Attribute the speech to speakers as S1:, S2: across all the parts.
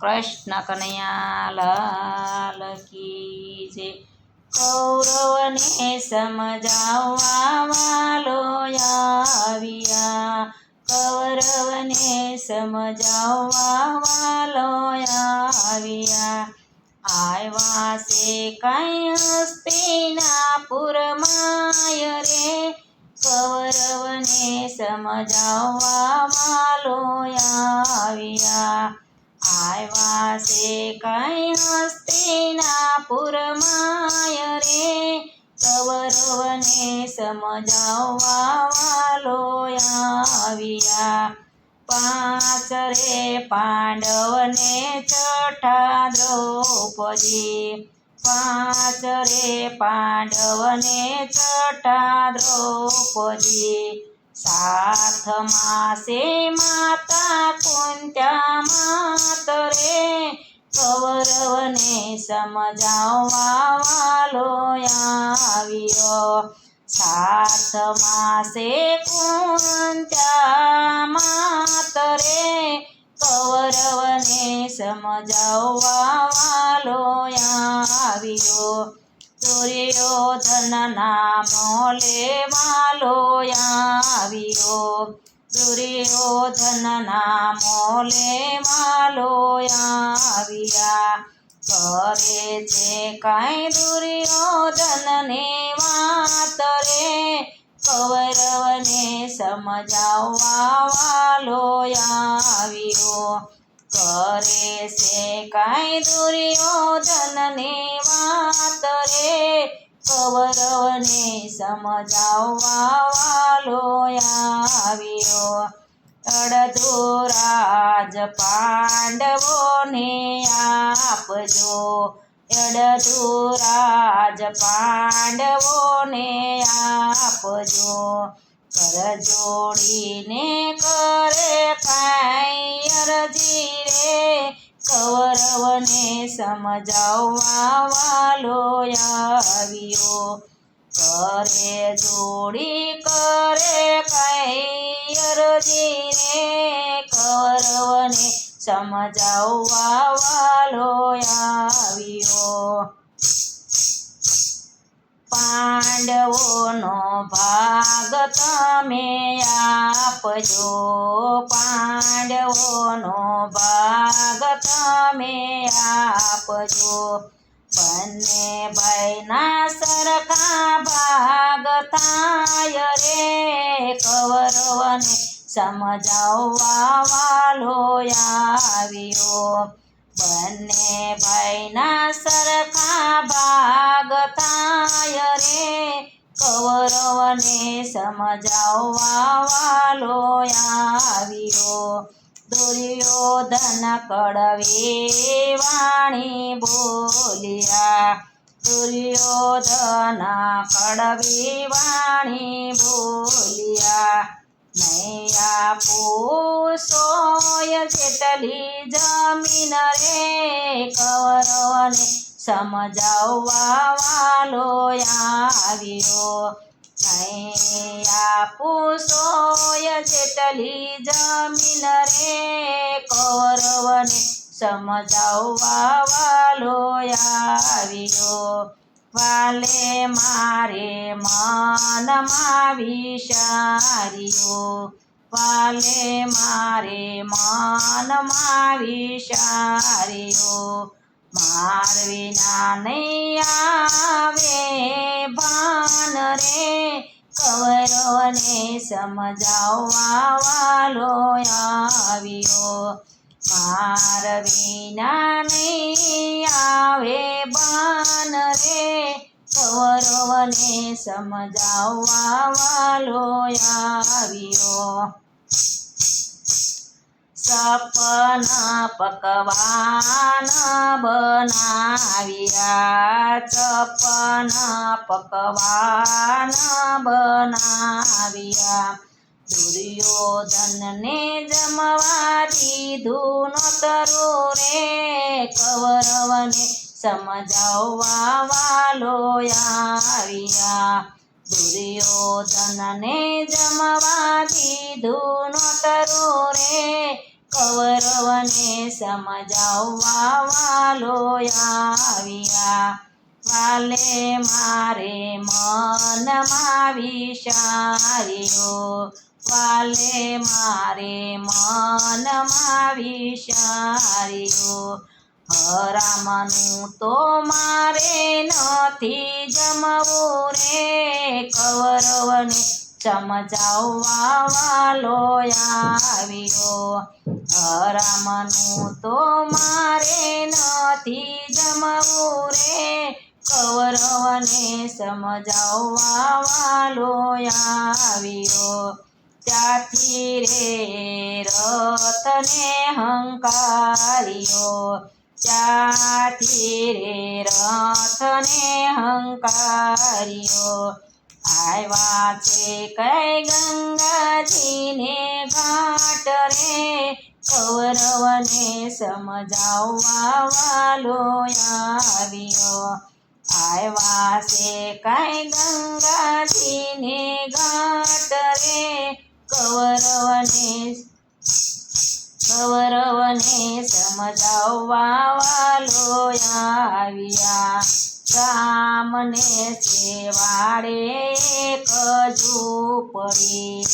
S1: કૃષ્ણ કનૈયાલાલ કી જે કૌરવને સમજાવવા વાલો આવ્યા કૌરવને સમજાવવા વાલો આવ્યા આવ્યા છે કઈ હસ્તીના પુરમાય રે. કૌરવને સમજાવવા વાલો આવ્યા આવ્યા છે કઈ હસ્તીના પુરમાય રે. કૌરવને સમજાવવા વાલો આવ્યા. પાંચ રે પાંડવને છઠ્ઠા દ્રૌપદી. પાંચ રે પાંડવને છઠ્ઠા દ્રૌપદી. છે માતા કુંત્યા માત રે કૌરવને સમજાવવા વાલો આવ્યો સાથમાં છે કુંત્યા માત રે કૌરવને સમજાવવા વાલો આવ્યો દુર્યોધનના મોલે વાલો આવ્યો દુર્યોધનના મોલે વાલો આવ્યા. કરે છે કઈ દુર્યોધનને વાત રે. કૌરવને સમજાવવા વાલો આવ્યો. કરે છે? કાંઈ દુર્યોધનને વાત રે? કૌરવને સમજાવવા વાલો આવ્યો. અડધો રાજ પાંડવોને આપજો. અડધો રાજ પાંડવોને આપજો. કર જોડીને કરે કૌરવને સમજાવવા વાલો આવ્યો. કરે, જોડી, કરે, કઈ અરજી રે કૌરવને સમજાવવા વાલો આવ્યો. પાંડવોનો ભાગ તમે આપજો પાંડવોનો ભાગ તમે આપજો. બંને ભાઈના સરખા ભાગ થાય રે કૌરવને સમજાવવા વાલો આવ્યો. બંને ભાઈના સરખા ભાગ થાય રે કૌરવને સમજાવવા વાલો આવ્યો. દુર્યોધન કડવી વાણી બોલ્યા. દુર્યોધન કડવી વાણી બોલ્યા. નહીં આપું સોય જેટલી જમીન રે કૌરવને સમજાવવા વાલો આવ્યો. નહીં આપું સોય જેટલી જમીન રે કૌરવને સમજાવવા વાલો આવ્યો. વાલે મારે મનમાં વિચાર્યો વાલે મારે મનમાં વિચાર્યો માર વિના નહીં આવે, ભાન રે, કવરોને સમજાવવા વાલો આવ્યો. માર વિના નહીં આવે બાન રે, કવરોને સમજાવવા વાલો આવ્યો. સપના પકવાન બનાવ્યા ચપના પકવાન બનાવ્યા. દુર્યોધનને જમવા દીધું નોતરો રે, કૌરવને સમજાવવા વાલો આવ્યા. દુર્યોધનને જમવા દીધું નોતરો રે કૌરવને સમજાવવા વાલો આવ્યા. વાલે મારે મનમાં વિચાર્યો વાલે મારે મનમાં વિચાર્યો હરામનું તો મારે નથી જમવું રે. કૌરવને સમજાવવા વાલો આવ્યો. હરામનું તો મારે નથી જમવું રે. કૌરવને સમજાવવા વાલો આવ્યો. ત્યાંથી રે રતને હંકાર્યો. ત્યાંથી રે રથને હંકાર્યો. આવ્યા છે કઈ ગંગાજીને ઘાટ રે કૌરવને સમજાવવા વાલો આવ્યો આવ્યા છે કઈ ગંગાજીને ઘાટ રે કૌરવને ગામને સેવાડે એક ઝૂંપડી.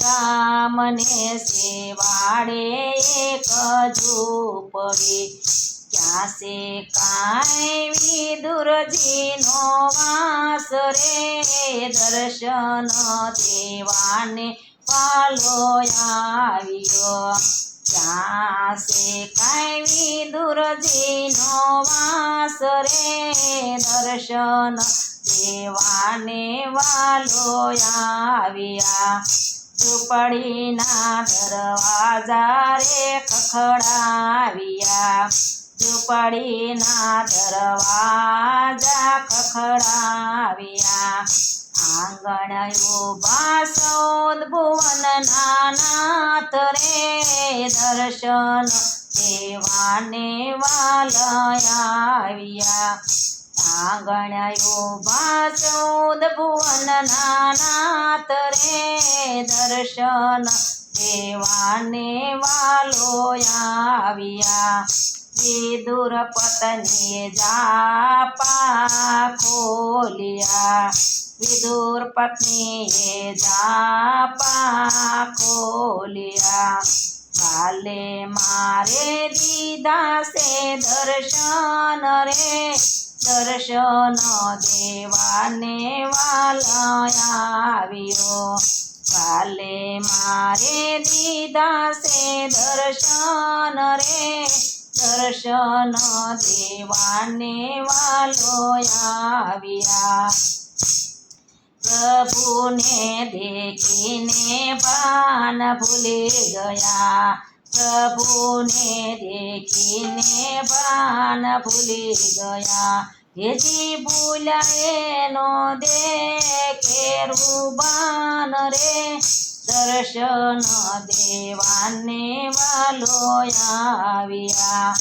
S1: રામને સેવાડે એક ઝૂંપડી. ક્યાં છે કાંઈ વિદુરજીનો વાસ રે? દર્શન દેવાને પાલો આવ્યો. ક્યાં છે કાંઈ વિદુરજીનો વાસ રે દર્શન દેવાને વાલો આવ્યા. ઝૂંપડીના દરવાજા રે ખખડાવ્યા. ઝૂંપડીના દરવાજા ખખડાવ્યા. આંગણ ઊભા સૌદ ભુવન નાનાથ રે દર્શન દેવાને વાલયા આંગણ ઊભા ચૌદ ભુવન નાનાથ રે દર્શન દેવાને વાલો આવ્યા વિદુર પત્નીએ જાપા ખોલ્યા વિદુર પત્નીએ જાપા ખોલ્યા કાલે મારે દીધા છે દર્શન રે દર્શન દેવાને આવ્યો કાલે મારે દીધા છે દર્શન રે દર્શન દેવાને વાલો આવ્યા પ્રભુને દેખીને ભાન ભૂલી ગયા. પ્રભુને દેખીને ભાન ભૂલી ગયા. હેજી ભૂલ્યા નો દેખે રૂબાન રે. દર્શન દેવાને વાલો આવ્યા.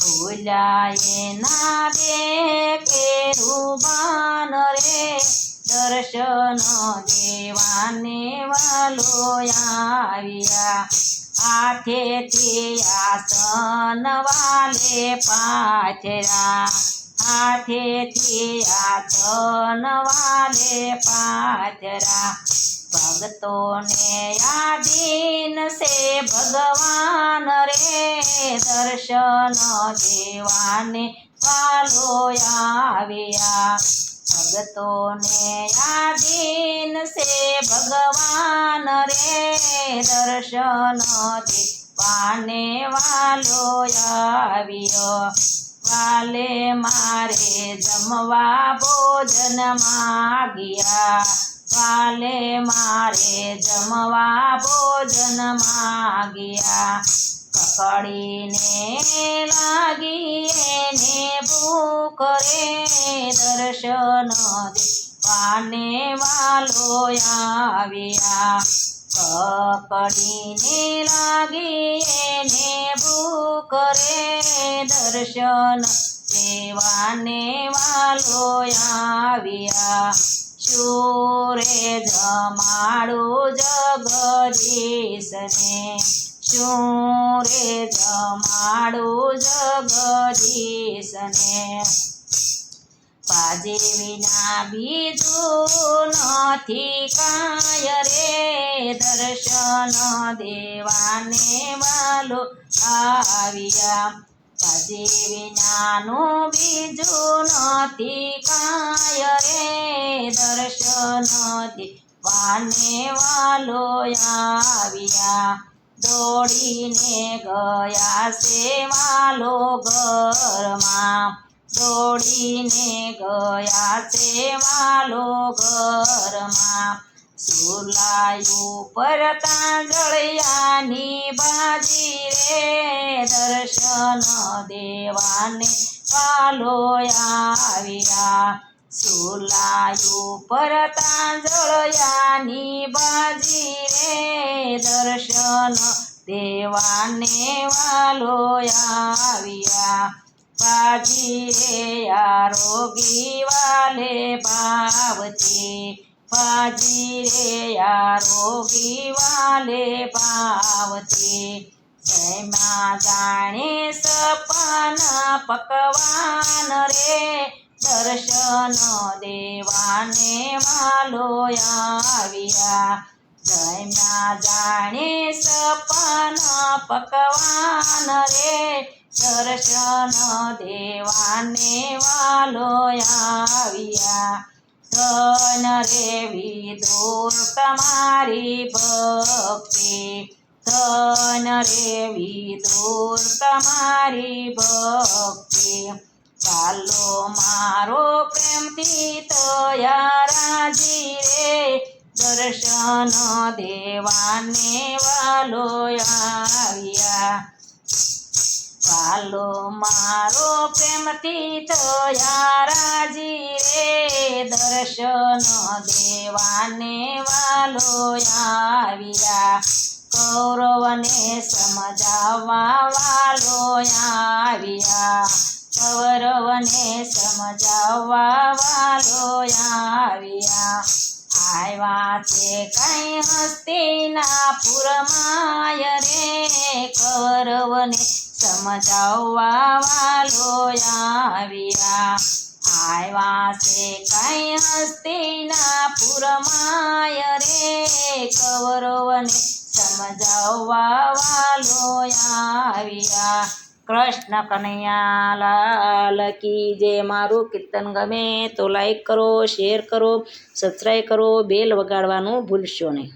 S1: ભૂલ્યા ના દેખે રૂબાન રે. દર્શન દેવાને વાલો આવ્યા. હાથે આસન વાલે પાથરા હાથે આસન વાલે પાથરા ભક્તોને આધીન સે ભગવાન રે. દર્શન દેવાને વાલો આવ્યા. ભક્તોને આધીન છે ભગવાન રે દર્શન પાને વાલો આવ્યો. વાલે મારે જમવા ભોજન માગ્યા. વાલે મારે જમવા ભોજન માગ્યા. કકડીને લાગી એને ભૂખ રે દર્શન દેવાને વાલો આવ્યા. કકડીને લાગી એને ભૂખ રે દર્શન દેવાને વાલો આવ્યા. શૂરે જમાડું જગદીશને? જમાડો જમાડું જગદીશને પાજે વિના બીજું નથી કાય રે દર્શન દેવાને વાલો આવ્યા. પાજે વિનાનું બીજું નથી કાય રે દર્શન દેવાને વાલો આવ્યા. દોડીને ગયા છે માલો ઘરમાં દોડીને ગયા છે માલો ઘરમાં સુલાયું પર તાંજળિયાની બાજી રે દર્શન દેવાને પાલો આવ્યા. સુલાયું પર તાંજળિયાની બાજી રે દર્શન દેવાને વાલો આવ્યા પાજી રે આરોગી વાલે પાવતી પાજી રે આરોગી વાલે પાવતી જયમાં જાણે સપન પકવાન રે દર્શન દેવાને વાલો આવ્યા જયમાં જાણે સપન પકવાન રે દર્શન દેવાને વાલો આવ્યા ધન રે વિદુર તમારી ભક્તિ ધન રે વિદુર તમારી ભક્તિ ચાલો મારો પ્રેમથી તયારાજી રે? દર્શન દેવાને વાલો આવ્યા. વાલો મારો પ્રેમથી તયારાજી રે? દર્શન દેવાને વાલો આવ્યા. કૌરવને સમજાવવા વાલો આવ્યા. કૌરવને સમજાવવા વાલો આવ્યા. આવ્યા છે કઈ હસ્તીના પુરમાય રે. કૌરવને સમજાવવા વાલો આવ્યા. આવ્યા છે કઈ હસ્તીના પુરમાય રે. કૌરવને સમજાવવા વાલો આવ્યા. કૃષ્ણ કનૈયાલાલ કી જે મારું કીર્તન ગમે તો લાઈક કરો શેર કરો સબસ્ક્રાઈબ કરો બેલ વગાડવાનું ભૂલશો નહીં.